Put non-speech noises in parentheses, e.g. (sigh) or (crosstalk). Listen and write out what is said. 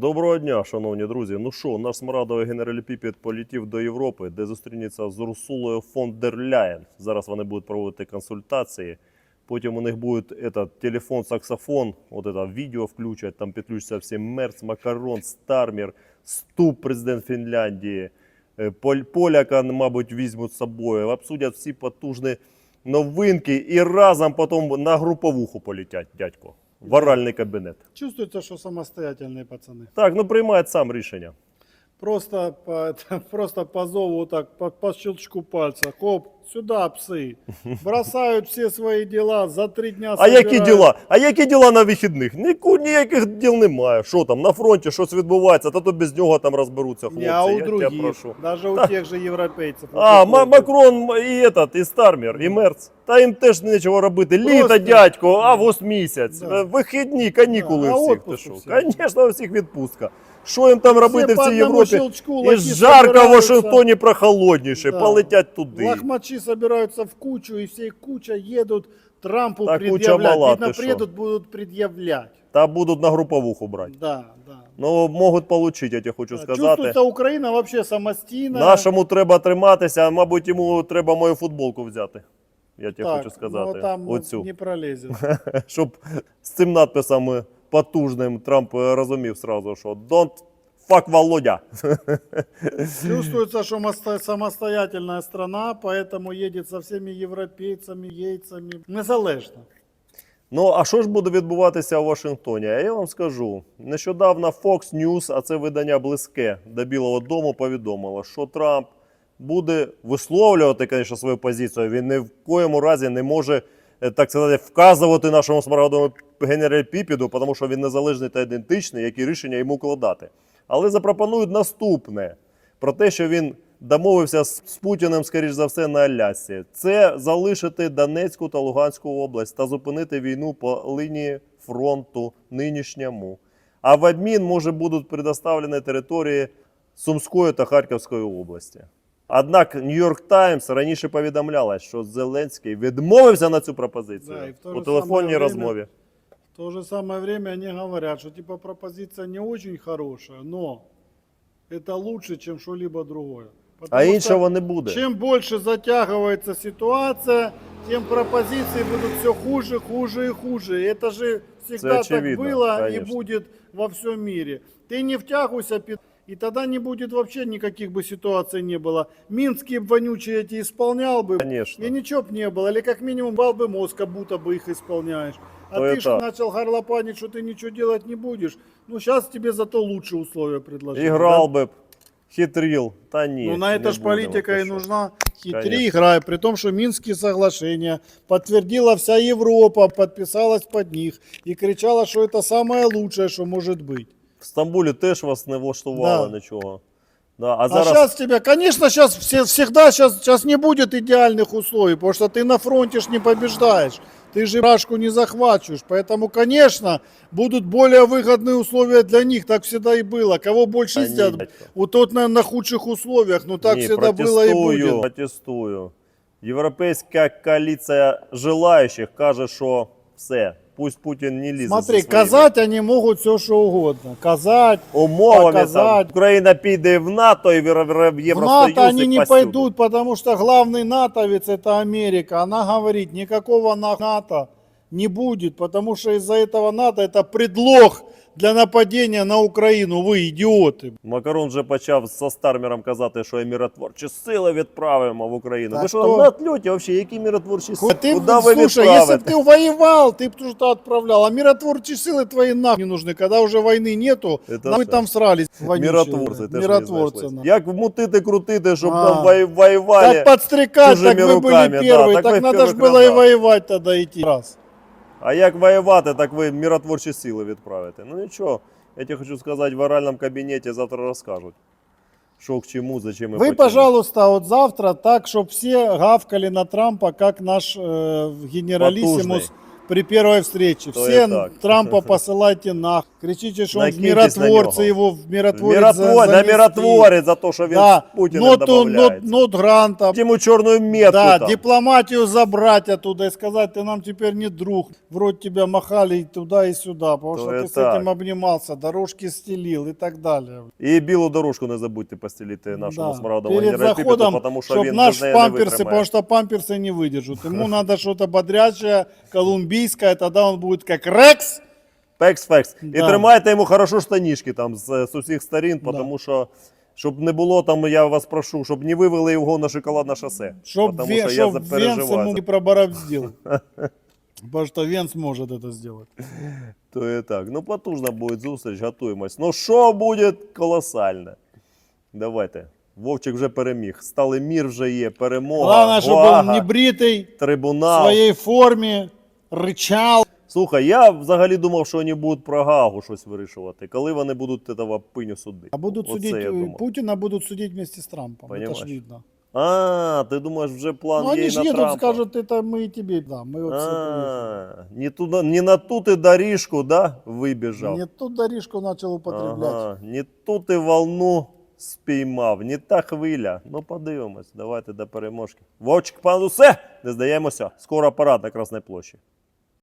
Доброго дня, шановні друзі. Ну що, наш смарадовий генераліпіпед полетів до Європи, де зустрінеться з Урсулою фон дер Ляєн. Зараз вони будуть проводити консультації. Потім у них буде этот, телефон, саксофон, от это відео включать, там підключаться всі Мерц, Макарон, Стармер, Ступ, президент Фінляндії, е, Поляка, мабуть, візьмуть з собою, обсудять всі потужні новинки і разом потім на груповуху полетять, дядько, в оральний кабінет. Чувствуется, что самостоятельные пацаны. Так, ну приймає сам рішення. Просто по, это, (laughs) просто по зову так, по, по щелчку пальца. Хоп, сюда псы. Бросают все свои дела, за три дня А які собирают. діла? А які діла на вихідних? Ніку, ніяких діл немає. Що там, на фронті щось відбувається, та то без нього там розберуться хлопці. Не, а у я тебе других, прошу. даже у тех же европейцев. А, Ма- Макрон і этот, і Стармер, і Мерц. Та їм теж нічого робити. Літо, Просто- дядько, август місяць, Да. е, вихідні, канікули Да, а всіх. Ти отпуск що? у всіх. Звісно, у всіх відпустка. Що їм там робити в цій Європі? І жарко в. Вашингтоні прохолодніше, Да. полетять туди Лохмачи собираются в кучу, и всей куча едут Трампу Так куча предъявлять. мала, Видно, ты шо? приедут, будут предъявлять. Та будуть на груповуху брати. Да, да. Ну, можуть отримати, я тебе хочу Да, сказати. Чувствуется, Украина вообще самостийная. Нашому треба триматися, а мабуть, йому треба мою футболку взяти. Я тебе Так, хочу сказати. Ну, там Оцю. не пролезет. (laughs) Щоб з цим надписом потужним Трамп е, розумів сразу, що don't fuck Володя. Чувствуется, что моста- самостоятельная страна, поэтому едет со всеми европейцами, ейцами. Незалежно. Ну, а що ж буде відбуватися у Вашингтоні? А я вам скажу. Нещодавно Fox News, а це видання близьке до Білого Дому, повідомило, що Трамп буде висловлювати, звісно, свою позицію. Він ні в коєму разі не може, е, так сказати, вказувати нашому смарагдовому генералі Піпіду, тому що він незалежний та ідентичний, які рішення йому кладати. Але запропонують наступне про те, що він домовився з з Путіним, скоріш за все, на Алясці. Це залишити Донецьку та Луганську область та зупинити війну по лінії фронту нинішньому. А в обмін може будуть предоставлені території Сумської та Харківської області. Однак Нью-Йорк Таймс раніше повідомляла, що Зеленський відмовився на цю пропозицію Да, у телефонній время- розмові. В то же самое время они говорят, что типа пропозиция не очень хорошая, но это лучше, чем что-либо другое. А Потому что іншого не буде. Чем больше затягивается ситуация, тем пропозиции будут все хуже, хуже и хуже. И Это же всегда так очевидно, было конечно. и будет во всем мире. Ты не втягивайся, пи- и тогда не будет вообще никаких бы ситуаций не было. Минские вонючие эти исполнял бы, Конечно. и ничего бы не было. Или как минимум бал бы мозг, как будто бы их исполняешь. А То ты это- же начал горлопанить, что ты ничего делать не будешь. Ну, сейчас тебе зато лучшие условия предложили. Іграв би, б, хитрил, та ні. Ну, на это ж политика ти и нужна. Хитри Конечно. играй, при том, что Минские соглашения подтвердила вся Европа, подписалась под них и кричала, что это самое лучшее, что может быть. В Стамбулі теж вас не влаштувало Да. нічого. Да, а А зараз сейчас тебя, конечно, сейчас все, всегда сейчас, сейчас не будет идеальных условий, потому что ты на фронте ж не побеждаешь. Ты же рашку не захвачиваешь. Поэтому, конечно, будут более выгодные условия для них. Так всегда и было. Кого больше Та ні, сидят, дядько. у тот, наверное, на худших условиях. Но так ні, всегда было и протестую, будет. протестую. Європейська коаліція желаючих каже, що все, пусть Путін не лізе. Смотри, зі своїми казать они могут все, что угодно. Казать. умовами. Там, показать. Україна піде в НАТО і в Євро- в В Євросоюз. НАТО они і не повсюди. пойдут, потому что главный натовец это Америка. Она говорит, никакого на- НАТО не будет, потому что из-за этого НАТО это предлог для нападения на Украину. Вы идиоты. Макарон вже почав со Стармером казати, що і миротворчі сили відправимо в Україну. Та ви що, хто? на отльоті взагалі, які миротворчі сили? Ты, Куди ви слушай, если бы відправите? ты воевал, ты бы что-то отправлял. А миротворчие силы твои нахуй не нужны. Когда уже войны нету, Это мы что? там всрались. вонючие, Миротворці да. теж Миротворцы. не на. знайшлись. Як вмутити, крутити, щоб А. там вої- воювали. Как подстрекать, чужими так вы руками, были да, первые. так так вы в надо же первых было и рядах. воевать тогда идти. Раз. А як воювати, так ви миротворчі сили відправите. Ну нічого, я тебе хочу сказати, в оральному кабінеті завтра розкажуть. Що к чому, зачем і Вы, почему. пожалуйста, вот завтра так, чтобы все гавкали на Трампа, как наш э, генералиссимус при первой встрече. То Все и так. Трампа (laughs) посылайте нах. Кричите, что он в Накиньтесь на миротворцы, него. его в миротворец Миротвор, за- на занести. миротворець за те, що він Да, з Путіним нот, нот, домовляється. нот гранта. Йому чорну метку Да, там. дипломатию забрать оттуда и сказать, ты нам теперь не друг. Вроде тебя махали и туда и сюда, потому То что и ты с так. этим обнимался, дорожки стелил и так далее. І білу дорожку не забудьте постелити нашому Да. смарагдовому Перед нейропіпету, заходом, тому що чтоб він наш без неї памперсы, не витримає. потому что памперсы не выдержат. Ему надо (laughs) что-то бодрящее, колумбийское, тогда он будет как Рекс. Пекс-фекс. І Да. тримайте йому хорошо штанішки там з, з усіх сторін, Да. тому що щоб не було там, я вас прошу, щоб не вивели його на шоколадне шосе. Чтоб, Потому Вен, що я чтоб Венс запереживаю. ему не пробороздил. (laughs) Потому что Венс может это сделать. То і так. Ну, потужна буде зустріч, готуємось. Ну, що буде колосальне? Давайте. Вовчик вже переміг. Стали мір вже є, перемога. Главное, чтобы Гуага, он не бритый, в трибунал. своей форме, рычал. Слухай, я взагалі думав, що вони будуть про Гагу щось вирішувати. Коли вони будуть этого пиню судити? А будут Оце судить, я э, думав. Путина будут судить вместе с Трампом. Это Понимаешь? ж видно. А, ти думаєш, вже план Ну, є они і же на едут, Трампа? скажут, это мы и тебе. Да, мы вот с этого А, не, туда, не на ту ти доріжку, да, вибіжав? Не ту дорожку начал употреблять. Ага, не ту ти волну спіймав, не та хвиля. Ну, подивимось, давайте до переможки. Вовчик, пан усе, не здаємося. Скоро парад на Красній площі.